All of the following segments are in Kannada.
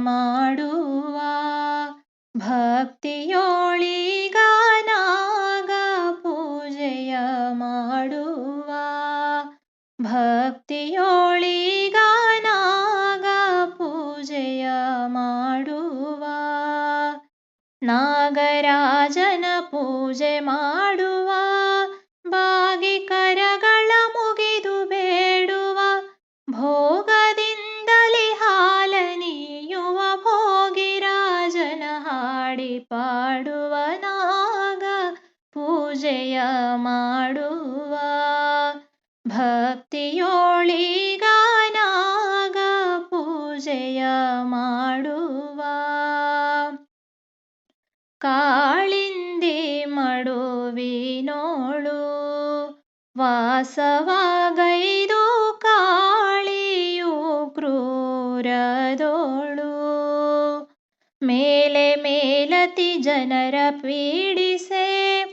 ಮಾಡುವ ಭಕ್ತಿಯೋಳಿಗ ನಾಗ ಪೂಜೆಯ ಮಾಡುವ ಭಕ್ತಿಯೋಳಿಗ ನಾಗ ಪೂಜೆಯ ಮಾಡುವ ನಾಗರಾಜನ ಪೂಜೆ ಮಾಡುವ ಹಾಡಿ ಪಾಡುವ ನಾಗ ಪೂಜೆಯ ಮಾಡುವ ಭಕ್ತಿಯೋಳಿಗ ನಾಗ ಪೂಜೆಯ ಮಾಡುವ ಕಾಳಿಂದಿ ಮಡುವಿನೋಳು ವಾಸವಾಗೈದು ಕಾಳಿಯು ಕ್ರೂರದೋಳು ಮೇಲೆ ಮೇಲತಿ ಜನರ ಪೀಡಿಸೆ,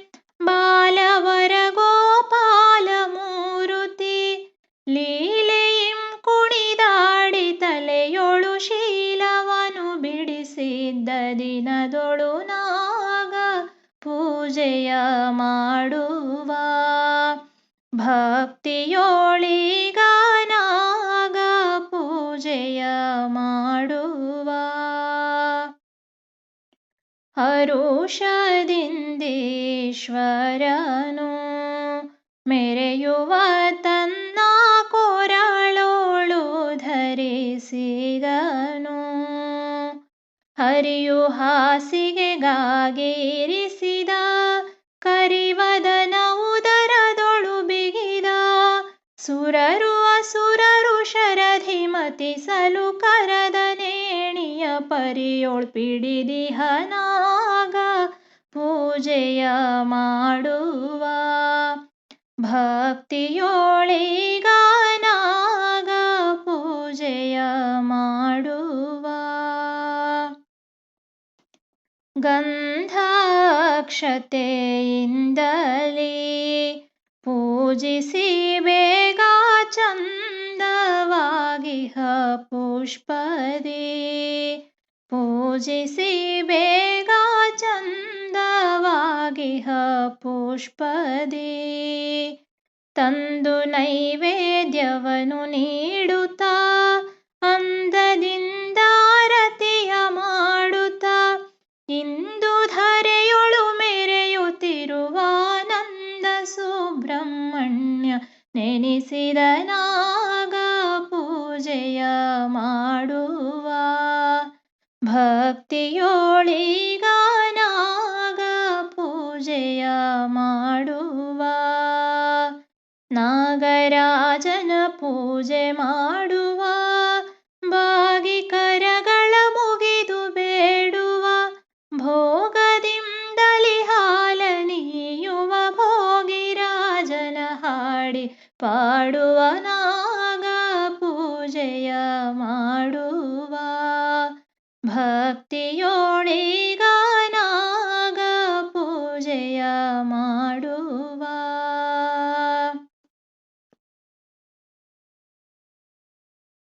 ಬಾಲವರ ಗೋಪಾಲ ಮೂರುತಿ. ಲೀಲೆಯಿಂ ಕುಣಿದಾಡಿ ತಲೆಯೊಳು ಶೀಲವನು ಬಿಡಿಸಿದ್ದ ದಿನದೊಳು ನಾಗ ಪೂಜೆಯ ಮಾಡುವ. ಭಕ್ತಿಯೋಳಿಗ ನಾಗ ಪೂಜೆಯ ಮಾಡುವ. ಹರುಷದಿಂದೀಶ್ವರನು ಮೆರೆಯುವ ತನ್ನ ಕೊರಳೋಳು ಧರಿಸಿದನು. ಹರಿಯು ಹಾಸಿಗೆಗಾಗಿರಿಸಿದ ಕರದ ನೇಣಿಯ ಪರಿಯೋಳ್ ಪಿಡಿದಿಹನಾಗ ಪೂಜೆಯ ಮಾಡುವ ಭಕ್ತಿಯೋಳಿಗ ನಾಗ ಪೂಜೆಯ ಮಾಡುವ ಗಂಧಾಕ್ಷತೆಯಿಂದಲೇ ಪೂಜಿಸಿ ಬೇಗ ಚಂದವಾಗಿಹ ಪುಷ್ಪದಿ ಪೂಜಿಸಿ ಬೇಗ ಚಂದವಾಗಿಹ ಪುಷ್ಪದಿ ತಂದು ನೈವೇದ್ಯವನ್ನು ನೀಡುತ್ತಾ ಅಂದದಿಂದ ಆರತಿಯ ಮಾಡುತ್ತಾ ಇಂದು ಧರೆಯೊಳು ಮೆರೆಯುತ್ತಿರುವ ನಂದ ಸುಬ್ರಹ್ಮಣ್ಯ ಮಾಡುವ ಭಕ್ತಿಯೋಳಿಗ ನಾಗ ಪೂಜೆಯ ಮಾಡುವ ನಾಗರಾಜನ ಪೂಜೆ ಮಾಡುವ ಬಾಗಿ ಕರಗಳ ಮುಗಿದು ಬೇಡುವ ಭೋಗದಿಂದಲಿ ಹಾಲ ನೀಯುವ ಭೋಗಿರಾಜನ ಹಾಡಿ ಪಾಡುವ ನಾಗ ಮಾಡುವ भक्तियोगानाग ಪೂಜೆಯ ಮಾಡುವ